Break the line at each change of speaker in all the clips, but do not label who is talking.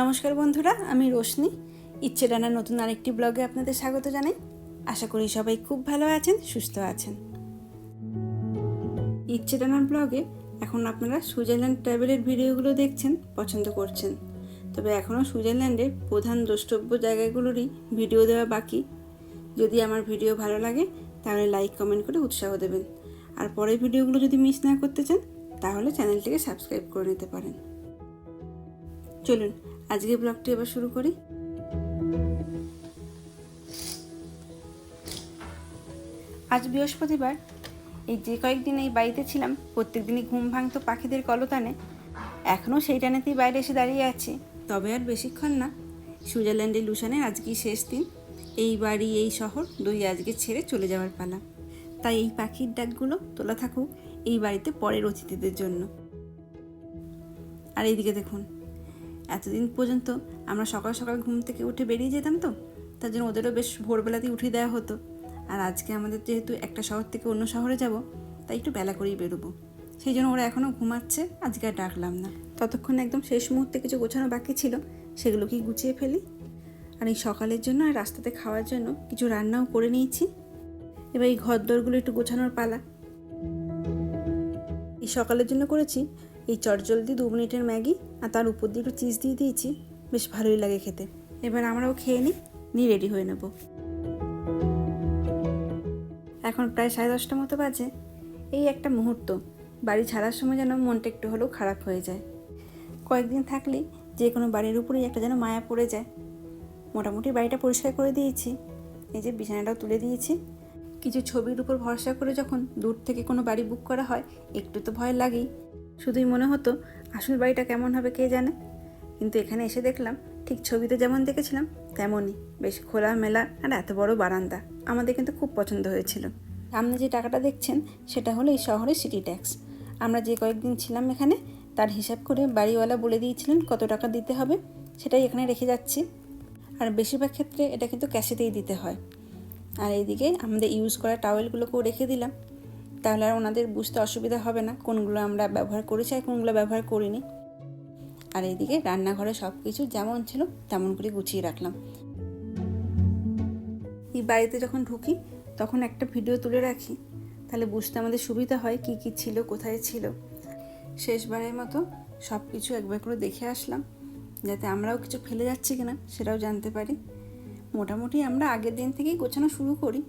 নমস্কার বন্ধুরা, আমি রোশনি। ইচ্ছে ডানার নতুন আরেকটি ব্লগে আপনাদের স্বাগত জানাই। আশা করি সবাই খুব ভালো আছেন, সুস্থ আছেন। ইচ্ছে ডানার ব্লগে এখন আপনারা সুইজারল্যান্ড ট্রাভেলের ভিডিওগুলো দেখছেন, পছন্দ করছেন। তবে এখনও সুইজারল্যান্ডের প্রধান দ্রষ্টব্য জায়গাগুলোরই ভিডিও দেওয়া বাকি। যদি আমার ভিডিও ভালো লাগে, তাহলে লাইক, কমেন্ট করে উৎসাহ দেবেন। আর পরের ভিডিওগুলো যদি মিস না করতে চান, তাহলে চ্যানেলটিকে সাবস্ক্রাইব করে নিতে পারেন। চলুন আজকে ব্লগটি এবার শুরু করি। আজ বৃহস্পতিবার, এই যে কয়েকদিন এই বাড়িতে ছিলাম প্রত্যেক দিনই ঘুম ভাঙতো পাখিদের কলতানে। এখনও সেই টানেতেই বাইরে এসে দাঁড়িয়ে আছি। তবে আর বেশিক্ষণ না সুইজারল্যান্ডের লুসানের আজকেই শেষ দিন। এই বাড়ি, এই শহর দুই আজকে ছেড়ে চলে যাওয়ার পালা। তাই এই পাখির ডাকগুলো তোলা থাকুক এই বাড়িতে পরের অতিথিদের জন্য। আর এইদিকে দেখুন এতদিন পর্যন্ত আমরা সকাল সকাল ঘুম থেকে উঠে বেরিয়ে যেতাম তো, তার জন্য ওদেরও বেশ ভোরবেলাতেই উঠিয়ে দেওয়া হতো। আর আজকে আমাদের যেহেতু একটা শহর থেকে অন্য শহরে যাব, তাই একটু বেলা করেই বেরোবো। সেই জন্য ওরা এখনও ঘুমাচ্ছে, আজকে আর ডাকলাম না। ততক্ষণ একদম শেষ মুহূর্তে কিছু গোছানো বাকি ছিল, সেগুলোকেই গুছিয়ে ফেলি। আর এই সকালের জন্য আর রাস্তাতে খাওয়ার জন্য কিছু রান্নাও করে নিয়েছি। এবার এই ঘর দরগুলো একটু গোছানোর পালা। এই সকালের জন্য করেছি এই চটজলদি দু মিনিটের ম্যাগি আর তার উপর দিয়ে একটু চিজ দিয়ে দিয়েছি। বেশ ভালোই লাগে খেতে। এবার আমরাও খেয়ে নিই, নিয়ে রেডি হয়ে নেব। এখন প্রায় সাড়ে দশটা মতো বাজে। এই একটা মুহূর্ত, বাড়ি ছাড়ার সময় যেন মনটা একটু হলেও খারাপ হয়ে যায়। কয়েকদিন থাকলে যে কোনো বাড়ির উপরেই একটা যেন মায়া পড়ে যায়। মোটামুটি বাড়িটা পরিষ্কার করে দিয়েছি। এই যে বিছানাটাও তুলে দিয়েছি। কিছু ছবির উপর ভরসা করে যখন দূর থেকে কোনো বাড়ি বুক করা হয়, একটু তো ভয় লাগেই। শুধুই মনে হতো আসল বাড়িটা কেমন হবে কে জানে? কিন্তু এখানে এসে দেখলাম, ঠিক ছবিতে যেমন দেখেছিলাম, তেমনই। বেশ খোলা মেলা আর এত বড় বারান্দা। আমাদের কিন্তু খুব পছন্দ হয়েছিল। সামনে যে টাকাটা দেখছেন, সেটা হলো এই শহরের সিটি ট্যাক্স আমরা যে কয়েকদিন ছিলাম এখানে, তার হিসাব করে বাড়িওয়ালা বলে দিয়েছিলেন কত টাকা দিতে হবে, সেটাই এখানে রেখে যাচ্ছি। আর বেশিরভাগ ক্ষেত্রে এটা কিন্তু ক্যাশেতেই দিতে হয়। আর এইদিকে আমাদের ইউজ করা টাওয়েলগুলোকেও রেখে দিলাম। তাহলে আর ওনাদের বুঝতে অসুবিধা হবে না কোনগুলো আমরা ব্যবহার করেছি আর কোনগুলো ব্যবহার করিনি। আর এইদিকে রান্নাঘরে সব কিছু যেমন ছিল তেমন করে গুছিয়ে রাখলাম। এই বাড়িতে যখন ঢুকি, তখন একটা ভিডিও তুলে রাখি। তাহলে বুঝতে আমাদের সুবিধা হয় কি কি ছিল, কোথায় ছিল। শেষবারের মতো সব কিছু একবার করে দেখে আসলাম, যাতে আমরাও কিছু ফেলে যাচ্ছি কিনা সেটাও জানতে পারি। মোটামুটি আমরা আগের দিন থেকেই গোছানো শুরু করি।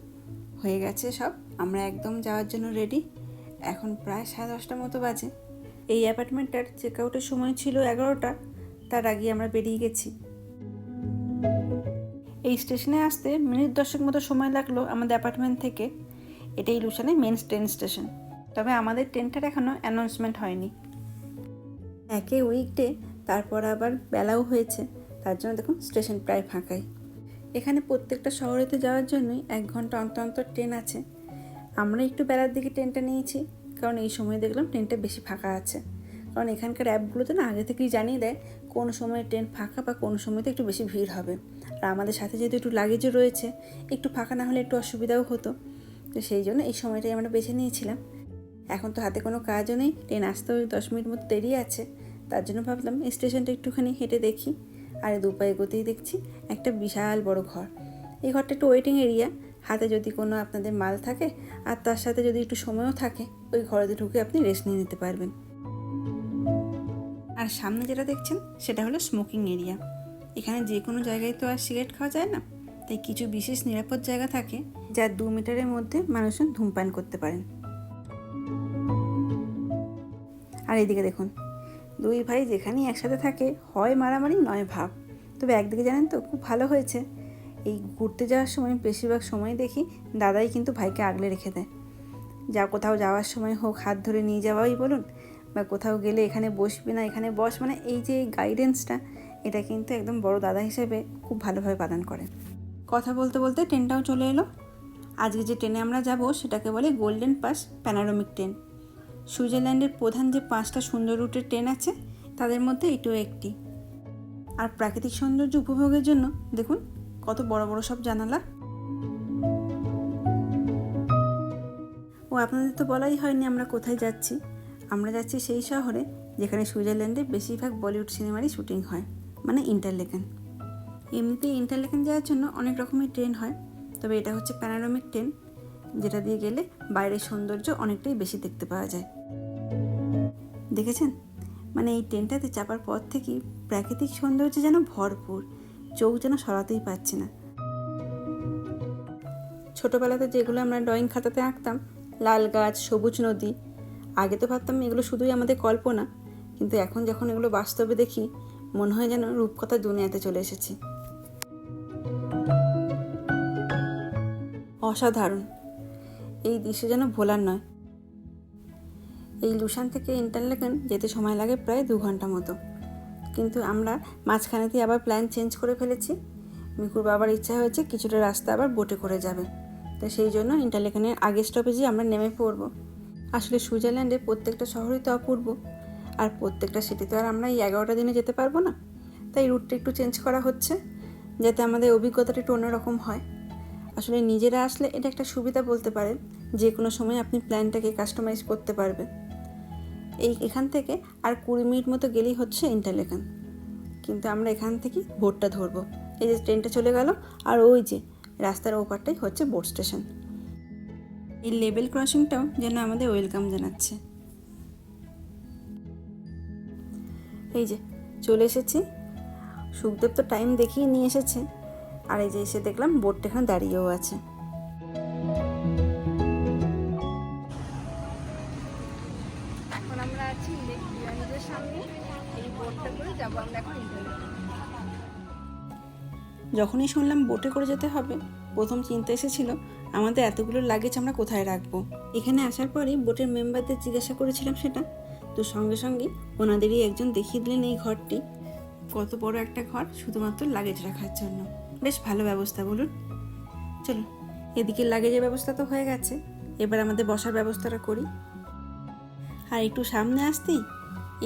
হয়ে গেছে সব। আমরা একদম যাওয়ার জন্য রেডি এখন প্রায় সাড়ে দশটা মতো বাজে। এই অ্যাপার্টমেন্টটার চেক আউটের সময় ছিল এগারোটা। তার আগে আমরা বেরিয়ে গেছি। এই স্টেশনে আসতে মিনিট দশেক মতো সময় লাগল আমাদের অ্যাপার্টমেন্ট থেকে। এটাই লুসানের মেন ট্রেন স্টেশন। তবে আমাদের ট্রেনটার এখনও অ্যানাউন্সমেন্ট হয়নি। একে উইকডে তারপর আবার বেলাও হয়েছে। তার জন্য দেখুন স্টেশন প্রায় ফাঁকাই। এখানে প্রত্যেকটা শহরেতে যাওয়ার জন্যই এক ঘণ্টা অন্তর অন্তর ট্রেন আছে। আমরা একটু বেলার দিকে ট্রেনটা নিয়েছি, কারণ এই সময় দেখলাম ট্রেনটা বেশি ফাঁকা আছে। কারণ এখানকার অ্যাপগুলোতে না আগে থেকেই জানিয়ে দেয় কোন সময় ট্রেন ফাঁকা বা কোন সময়তে একটু বেশি ভিড় হবে। আর আমাদের সাথে যেহেতু একটু লাগেজও রয়েছে, একটু ফাঁকা না হলে একটু অসুবিধাও হতো। তো সেই জন্য এই সময়টাই আমরা বেছে নিয়েছিলাম। এখন তো হাতে কোনো কাজও নেই, ট্রেন আসতেও দশ মিনিট মতো দেরি আছে। তার জন্য ভাবলাম স্টেশনটা একটুখানি হেঁটে দেখি। আর দু পায়ে গতিই দেখছি একটা বিশাল বড় ঘর। এই ঘরটা একটু ওয়েটিং এরিয়া হাতে যদি কোনো আপনাদের মাল থাকে আর তার সাথে যদি একটু সময়ও থাকে, ওই ঘরেতে ঢুকে আপনি রেস্ট নিয়ে নিতে পারবেন। আর সামনে যেটা দেখছেন, সেটা হলো স্মোকিং এরিয়া এখানে যে কোনো জায়গায় তো আর সিগারেট খাওয়া যায় না। তাই কিছু বিশেষ নিরাপদ জায়গা থাকে, যা দু মিটারের মধ্যে মানুষজন ধূমপান করতে পারেন। আর এইদিকে দেখুন দুই ভাই যেখানেই একসাথে থাকে, হয় মারামারি, নয় ভাব। তবে একদিকে জানেন তো, খুব ভালো হয়েছে। এই ঘুরতে যাওয়ার সময়, বেশিরভাগ সময় দেখি দাদাই কিন্তু ভাইকে আগলে রেখে দেয়। যা কোথাও যাওয়ার সময় হোক, হাত ধরে নিয়ে যাওয়াই বলুন, বা কোথাও গেলে এখানে বসবি না, এখানে বস মানে এই যে গাইডেন্সটা এটা কিন্তু একদম বড় দাদা হিসেবে খুব ভালোভাবে পালন করে। কথা বলতে বলতে ট্রেনটাও চলে এলো। আজকে যে ট্রেনে আমরা যাব, সেটাকে বলে গোল্ডেন পাস প্যানারোমিক ট্রেন সুইজারল্যান্ডের প্রধান যে পাঁচটা সুন্দর রুটের ট্রেন আছে, তাদের মধ্যে এটিও একটি। আর প্রাকৃতিক সৌন্দর্য উপভোগের জন্য দেখুন কত বড় বড় সব জানালা। ও, আপনাদের তো বলাই হয়নি আমরা কোথায় যাচ্ছি। আমরা যাচ্ছি সেই শহরে যেখানে সুইজারল্যান্ডে বেশিরভাগ বলিউড সিনেমারই শুটিং হয় মানে ইন্টারলেকেন। এমনিতেই ইন্টারলেকেন যাওয়ার জন্য অনেক রকমের ট্রেন হয়, তবে এটা হচ্ছে প্যানারোমিক ট্রেন। যেটা দিয়ে গেলে বাইরের সৌন্দর্য অনেকটাই বেশি দেখতে পাওয়া যায়। দেখেছেন? মানে এই ট্রেনটাতে চাপার পর থেকেই প্রাকৃতিক সৌন্দর্য যেন ভরপুর, চোখ যেন সরাতেই পাচ্ছে না। ছোটোবেলাতে যেগুলো আমরা ড্রয়িং খাতাতে আঁকতাম, লাল গাছ, সবুজ নদী, আগে তো ভাবতাম এগুলো শুধুই আমাদের কল্পনা, কিন্তু এখন যখন এগুলো বাস্তবে দেখি, মনে হয় যেন রূপকথা দুনিয়াতে চলে এসেছি। অসাধারণ। এই দৃশ্য যেন ভোলার নয়। এই লুসান থেকে ইন্টারলেকেন যেতে সময় লাগে প্রায় দু ঘণ্টা মতো। কিন্তু আমরা মাঝখানেতেই আবার প্ল্যান চেঞ্জ করে ফেলেছি। মিকুর বাবার ইচ্ছা হয়েছে কিছুটা রাস্তা আবার বোটে করে যাবে। তো সেই জন্য ইন্টারলেকেনের আগের স্টপেজে আমরা নেমে পড়ব। আসলে সুইজারল্যান্ডে প্রত্যেকটা শহরই তো অপূর্ব। আর প্রত্যেকটা সিটিতে আর আমরা এই এগারোটা দিনে যেতে পারব না। তাই রুটটা একটু চেঞ্জ করা হচ্ছে, যাতে আমাদের অভিজ্ঞতাটা একটু অন্যরকম হয়। আসলে নিজেরা আসলে এটা একটা সুবিধা বলতে পারেন। যে কোনো সময় আপনি প্ল্যানটাকে কাস্টমাইজ করতে পারবে এই এখান থেকে আর কুড়ি মিনিট মতো গেলেই হচ্ছে ইন্টারলেকান কিন্তু আমরা এখান থেকে বোটটা ধরবো। এই যে ট্রেনটা চলে গেল আর ওই যে রাস্তার ওপারটাই হচ্ছে বোট স্টেশন এই লেভেল ক্রসিংটাও যেন আমাদের ওয়েলকাম জানাচ্ছে। এই যে চলে এসেছি। সুখদেব তো টাইম দেখিয়ে নিয়ে এসেছে। আর এই যে এসে দেখলাম বোটটা এখানে দাঁড়িয়েও আছে। যখনই শুনলাম বোটে করে যেতে হবে, প্রথম চিন্তা এসেছিল, আমাদের এতগুলো লাগেজ আমরা কোথায় রাখব? এখানে আসার পরেই বোটের মেম্বারদের জিজ্ঞাসা করেছিলাম সেটা। তো সঙ্গে সঙ্গে ওনাদেরই একজন দেখিয়ে দিলেন এই ঘরটি। কত বড় একটা ঘর, শুধুমাত্র লাগেজ রাখার জন্য। বেশ ভালো ব্যবস্থা, বলুন। চলুন, এদিকে লাগেজের ব্যবস্থা তো হয়ে গেছে। এবার আমাদের বসার ব্যবস্থাটা করি। আর একটু সামনে আসতেই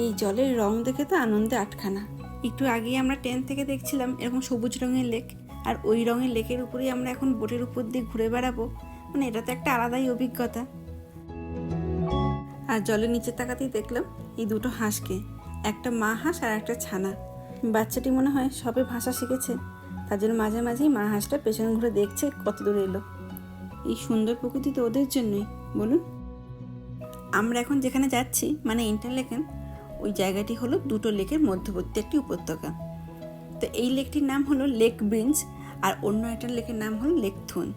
এই জলের রং দেখে তো আনন্দে আটখানা। একটু আগেই আমরা ট্রেন থেকে দেখছিলাম এরকম সবুজ রঙের লেক, আর ওই রঙের লেকের উপরেই আমরা এখন বোটের উপর দিয়ে ঘুরে বেড়াবো। মানে এটা তো একটা আলাদাই অভিজ্ঞতা। আর জলের নিচে তাকাতেই দেখলাম এই দুটো হাঁসকে, একটা মা হাঁস আর একটা ছানা। বাচ্চাটি মনে হয় সবে ভাষা শিখেছে, তার জন্য মাঝে মাঝেই মা হাঁসটা পেছনে ঘুরে দেখছে কত দূরে এলো। এই সুন্দর প্রকৃতি তো ওদের জন্যই, বলুন। আমরা এখন যেখানে যাচ্ছি মানে ইন্টারলেকেন ওই জায়গাটি হলো দুটো লেকের মধ্যবর্তী একটি উপত্যকা। তো এই লেকটির নাম হলো লেক ব্রিঞ্জ আর অন্য একটা লেকের নাম হলো লেক থুন।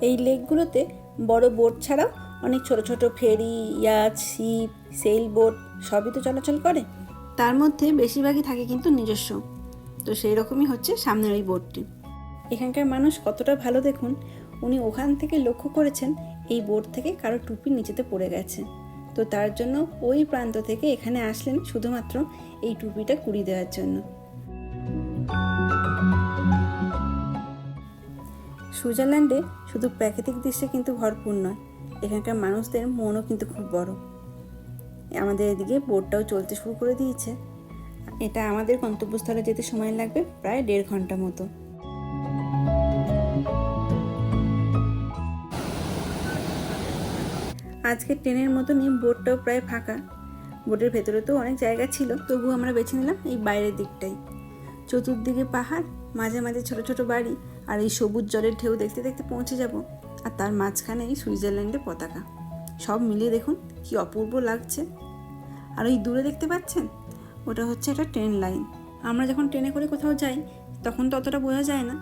এই লেকগুলোতে বড় বোট ছাড়াও অনেক ছোট ছোট ferry, yacht, ship sail boat সবই তো চলাচল করে। তার মধ্যে বেশিরভাগই থাকে কিন্তু নিজস্ব। তো সেই রকমই হচ্ছে সামনের ওই বোটটি। এখানকার মানুষ কতটা ভালো দেখুন, উনি ওখান থেকে লক্ষ্য করেছেন এই বোট থেকে কারও টুপি নিচেতে পড়ে গেছে। তো তার জন্য ওই প্রান্ত থেকে এখানে আসলেন শুধুমাত্র এই টুপিটা কুড়ি দেওয়ার জন্য। সুইজারল্যান্ডে শুধু প্রাকৃতিক দৃশ্যে কিন্তু ভরপুর নয়, এখানকার মানুষদের মনও কিন্তু খুব বড়। আমাদের এদিকে বোটটাও চলতে শুরু করে দিয়েছে। এটা আমাদের গন্তব্যস্থলে যেতে সময় লাগবে প্রায় দেড় ঘণ্টা মতো। আজকে ট্রেনের মতনই বোটটাও প্রায় ফাঁকা। বোটের ভেতরে তো অনেক জায়গা ছিল তবু আমরা বেছে নিলাম এই বাইরের দিকটাই। চতুর্দিকে পাহাড়, মাঝে মাঝে ছোট ছোট বাড়ি আর এই সবুজ জলের ঢেউ দেখতে দেখতে পৌঁছে যাব আর তার মাঝখানে এই সুইজারল্যান্ডের পতাকা। সব মিলিয়ে দেখুন, কি অপূর্ব লাগছে। আর ওই দূরে দেখতে পাচ্ছেন? ওটা হচ্ছে একটা ট্রেন লাইন। আমরা যখন ট্রেনে করে কোথাও যাই, তখন তো অতটা বোঝা যায় না।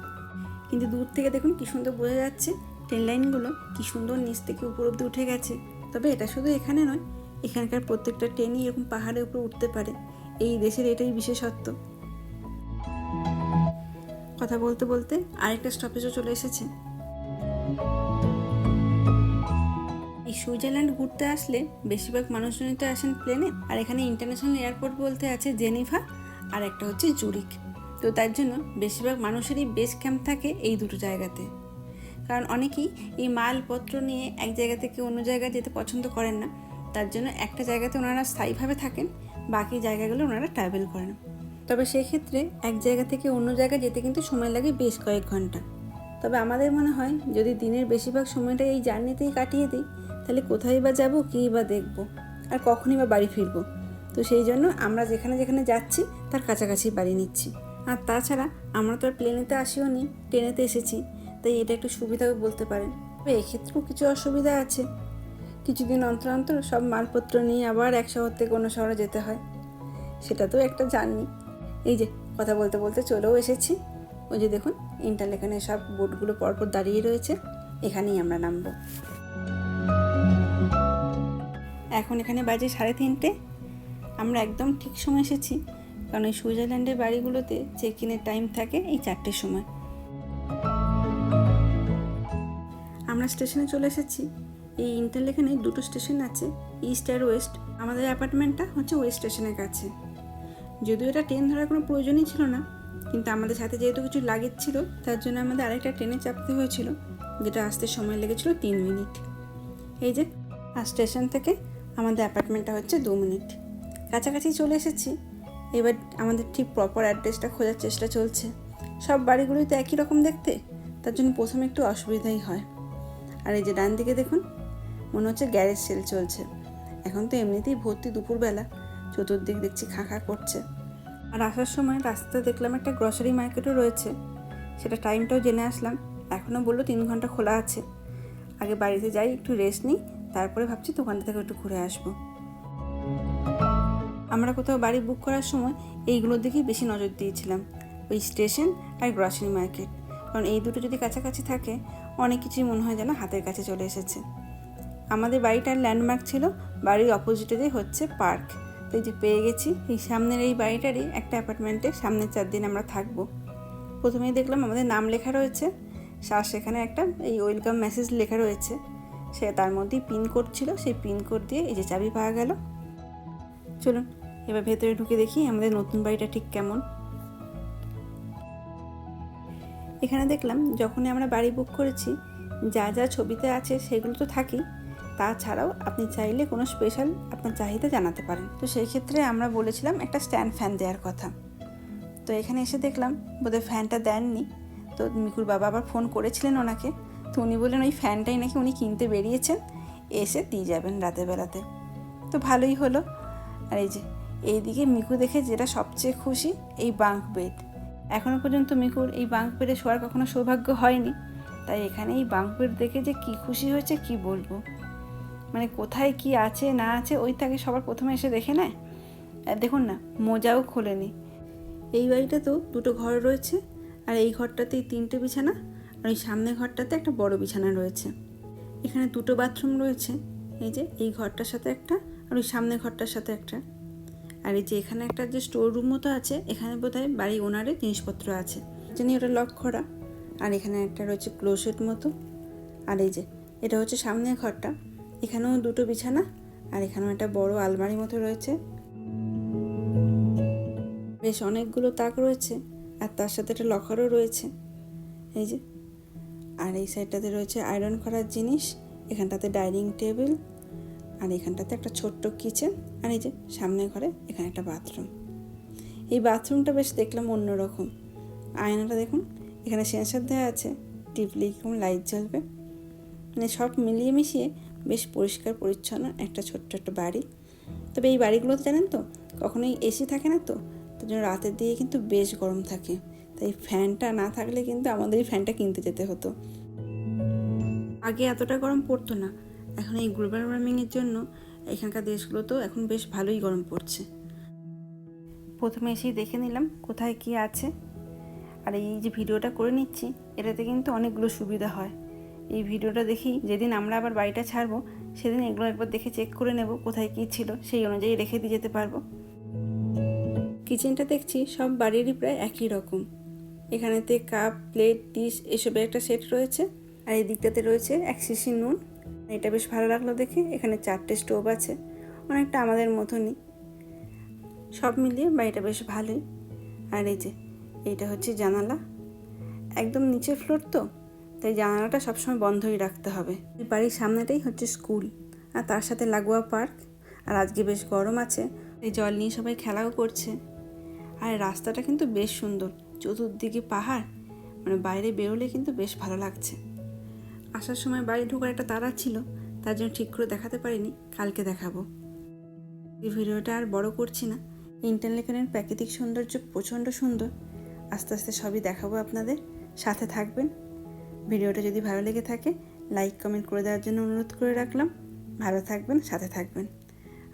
কিন্তু দূর থেকে দেখুন কি সুন্দর বোঝা যাচ্ছে, ট্রেন লাইনগুলো কি সুন্দর নিচ থেকে উপর অব্দি উঠে গেছে। তবে এটা শুধু এখানে নয়, এখানকার প্রত্যেকটা ট্রেনই এরকম পাহাড়ের উপর উঠতে পারে। এই দেশের এটাই বিশেষত্ব। কথা বলতে বলতে আরেকটা স্টপেজও চলে এসেছে। এই সুইজারল্যান্ড ঘুরতে আসলে বেশিরভাগ মানুষজনই তো আসেন প্লেনে, আর এখানে ইন্টারন্যাশনাল এয়ারপোর্ট বলতে আছে জেনিভা, আর একটা হচ্ছে জুরিক তো তার জন্য বেশিরভাগ মানুষেরই বেস ক্যাম্প থাকে এই দুটো জায়গাতে। কারণ অনেকেই এই মালপত্র নিয়ে এক জায়গা থেকে অন্য জায়গায় যেতে পছন্দ করেন না। তার জন্য একটা জায়গাতে ওনারা স্থায়ীভাবে থাকেন, বাকি জায়গাগুলো ওনারা ট্রাভেল করেন। তবে সেই ক্ষেত্রে এক জায়গা থেকে অন্য জায়গায় যেতে কিন্তু সময় লাগে বেশ কয়েক ঘণ্টা। তবে আমাদের মনে হয়, যদি দিনের বেশিরভাগ সময়টা এই জার্নিতেই কাটিয়ে দিই, তাহলে কোথায় বা যাব, কী বা দেখব, আর কখনই বা বাড়ি ফিরবো। তো সেই জন্য আমরা যেখানে যেখানে যাচ্ছি, তার কাছাকাছি বাড়ি নিচ্ছি। আর তাছাড়া আমরা তো আর প্লেনেতে আসিও নি ট্রেনেতে এসেছি। তাই এটা একটু সুবিধাও বলতে পারেন। তবে এক্ষেত্রেও কিছু অসুবিধা আছে। কিছুদিন অন্তর অন্তর সব মালপত্র নিয়ে আবার এক শহর থেকে অন্য শহরে যেতে হয়। সেটা তো একটা জার্নি। এই যে, কথা বলতে বলতে চলেও এসেছি। ওই যে দেখুন ইন্টার এখানে সব বোটগুলো পরপর দাঁড়িয়ে রয়েছে। এখানেই আমরা নামবো। এখন এখানে বাজে সাড়ে তিনটে। আমরা একদম ঠিক সময় এসেছি। কারণ এই সুইজারল্যান্ডের বাড়িগুলোতে চেক ইনের টাইম থাকে এই চারটের সময়। আমরা স্টেশনে চলে এসেছি। এই ইন্টারলেখানে দুটো স্টেশন আছে, ইস্ট আর ওয়েস্ট। আমাদের অ্যাপার্টমেন্টটা হচ্ছে ওয়েস্ট স্টেশনের কাছে। যদিও এটা ট্রেন ধরার কোনো প্রয়োজনই ছিল না, কিন্তু আমাদের সাথে যেহেতু কিছু লাগেজ ছিল, তার জন্য আমাদের আরেকটা ট্রেনে চাপতে হয়েছিল, যেটা আসতে সময় লেগেছিল তিন মিনিট। এই যে, আর স্টেশন থেকে আমাদের অ্যাপার্টমেন্টটা হচ্ছে দু মিনিট। কাছাকাছি চলে এসেছি, এবার আমাদের ঠিক প্রপার অ্যাড্রেসটা খোঁজার চেষ্টা চলছে। সব বাড়িগুলোই তো একই রকম দেখতে, তার জন্য প্রথমে একটু অসুবিধাই হয়। আর এই যে ডান দিকে দেখুন, মনে হচ্ছে গ্যারেজ সেল চলছে। এখন তো এমনিতেই ভর্তি দুপুরবেলা, চতুর্দিক দেখছি খা খা করছে। আর আসার সময় রাস্তাতে দেখলাম একটা গ্রসারি মার্কেটও রয়েছে, সেটা টাইমটাও জেনে আসলাম এখনও বলল তিন ঘণ্টা খোলা আছে। আগে বাড়িতে যাই, একটু রেস্ট নিই, তারপরে ভাবছি দোকানটা থেকে একটু ঘুরে আসব। আমরা কোথাও বাড়ি বুক করার সময় এইগুলোর দিকেই বেশি নজর দিয়েছিলাম, ওই স্টেশন আর গ্রসারি মার্কেট কারণ এই দুটো যদি কাছাকাছি থাকে অনেক কিছুই মনে হয় যেন হাতের কাছে চলে এসেছে। আমাদের বাড়িটার ল্যান্ডমার্ক ছিল বাড়ির অপোজিটেতেই হচ্ছে পার্ক তো যে পেয়ে গেছি, এই সামনের এই বাড়িটারই একটা অ্যাপার্টমেন্টে সামনের চার দিন আমরা থাকব। প্রথমেই দেখলাম আমাদের নাম লেখা রয়েছে, আর সেখানে একটা এই ওয়েলকাম মেসেজ লেখা রয়েছে। সে তার মধ্যেই পিন কোড ছিল, সেই পিন কোড দিয়ে এই যে চাবি পাওয়া গেল। চলুন, এবার ভেতরে ঢুকে দেখি আমাদের নতুন বাড়িটা ঠিক কেমন। এখানে দেখলাম যখনই আমরা বাড়ি বুক করেছি, যা যা ছবিতে আছে সেগুলো তো থাকেই। তাছাড়াও আপনি চাইলে কোনো স্পেশাল আপনার চাহিদা জানাতে পারেন। তো সেই ক্ষেত্রে আমরা বলেছিলাম একটা স্ট্যান্ড ফ্যান দেওয়ার কথা। তো এখানে এসে দেখলাম বোধহয় ফ্যানটা দেননি। তো মিকুর বাবা আবার ফোন করেছিলেন ওনাকে। তো উনি বললেন ওই ফ্যানটাই নাকি উনি কিনতে বেরিয়েছেন। এসে দিয়ে যাবেন রাতে বেলাতে। তো ভালোই হলো। আর এই যে, এইদিকে মিকু দেখে যেটা সবচেয়ে খুশি, এই বাঙ্ক বেড এখনও পর্যন্ত মিকুর এই বাঙ্ক বেডে শোয়ার কখনো সৌভাগ্য হয়নি। তাই এখানে এই বাঙ্ক বেড দেখে যে কি খুশি হয়েছে, কি বলব? মানে কোথায় কি আছে, না আছে, ওই তাকে সবার প্রথমে এসে দেখে নেয়। দেখুন না, মোজাও খোলেনি। এই বাড়িটাতেও দুটো ঘর রয়েছে, আর এই ঘরটাতেই তিনটে বিছানা, আর ওই সামনের ঘরটাতে একটা বড় বিছানা রয়েছে। এখানে দুটো বাথরুম রয়েছে, এই যে এই ঘরটার সাথে একটা, আর ওই সামনের ঘরটার সাথে একটা। আর এই যে এখানে একটা যে স্টোর রুম মতো আছে, এখানে বোধহয় বাড়ি ওনারের জিনিসপত্র আছে। জানি ওটা লক করা। আর এখানে একটা রয়েছে ক্লোসেট মতো। আর এই যে, এটা হচ্ছে সামনের ঘরটা। এখানেও দুটো বিছানা, আর এখানেও একটা বড় আলমারি মতো রয়েছে। বেশ অনেকগুলো তাক রয়েছে, আর তার সাথে একটা লকারও রয়েছে। এই যে, আর এই সাইডটাতে রয়েছে আয়রন করার জিনিস। এখানটাতে ডাইনিং টেবিল আর এখানটাতে একটা ছোট্ট কিচেন আর এই যে সামনে ঘরে এখানে একটা বাথরুম এই বাথরুমটা বেশ দেখলাম অন্যরকম। আয়নাটা দেখুন, এখানে সেন্সার দেওয়া আছে টিপলি কেমন লাইট জ্বলবে। মানে সব মিলিয়ে মিশিয়ে বেশ পরিষ্কার পরিচ্ছন্ন একটা ছোট্ট একটা বাড়ি। তবে এই বাড়িগুলোতে জানেন তো, কখনোই এসি থাকে না তো, তার জন্য রাতের দিকে কিন্তু বেশ গরম থাকে। তাই ফ্যানটা না থাকলে কিন্তু আমাদের এই ফ্যানটা কিনতে যেতে হতো। আগে এতটা গরম পড়তো না এখন এই গ্লোবাল ওয়ার্মিংয়ের জন্য এখানকার দেশগুলোতেও এখন বেশ ভালোই গরম পড়ছে। প্রথমে এসেই দেখে নিলাম কোথায় কি আছে। আর এই যে ভিডিওটা করে নিচ্ছি, এটাতে কিন্তু অনেকগুলো সুবিধা হয়। এই ভিডিওটা দেখি যেদিন আমরা আবার বাড়িটা ছাড়বো, সেদিন এগুলো একবার দেখে চেক করে নেব কোথায় কী ছিল, সেই অনুযায়ী রেখে দিয়ে যেতে পারব। কিচেনটা দেখছি সব বাড়িরই প্রায় একই রকম। এখানেতে কাপ প্লেট ডিশ এসবের একটা সেট রয়েছে। আর এই দিকটাতে রয়েছে এক শিশি নুন। এটা বেশ ভালো লাগল দেখে। এখানে চারটে স্টোভ আছে। অনেকটা আমাদের মতনই। সব মিলিয়ে বাড়িটা বেশ ভালোই। আর এই যে এইটা হচ্ছে জানালা। একদম নিচে ফ্লোর তো, তাই জানালাটা সবসময় বন্ধই রাখতে হবে। বাড়ির সামনেটাই হচ্ছে স্কুল, আর তার সাথে লাগোয়া পার্ক। আর আজকে বেশ গরম আছে এই জল নিয়ে সবাই খেলাও করছে। আর রাস্তাটা কিন্তু বেশ সুন্দর, চতুর্দিকে পাহাড়। মানে বাইরে বেরোলে কিন্তু বেশ ভালো লাগছে। আসার সময় বাড়ি ঢোকার একটা তারা ছিল, তার জন্য ঠিক করে দেখাতে পারিনি, কালকে দেখাবো। এই ভিডিওটা আর বড় করছি না। ইন্টারলেখানের প্রাকৃতিক সৌন্দর্য প্রচণ্ড সুন্দর। আস্তে আস্তে সবই দেখাবো আপনাদের, সাথে থাকবেন। ভিডিওটা যদি ভালো লেগে থাকে, লাইক, কমেন্ট করে দেওয়ার জন্য অনুরোধ করে রাখলাম। ভালো থাকবেন, সাথে থাকবেন।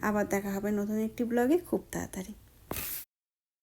আবার দেখা হবে নতুন একটি ব্লগে খুব তাড়াতাড়ি।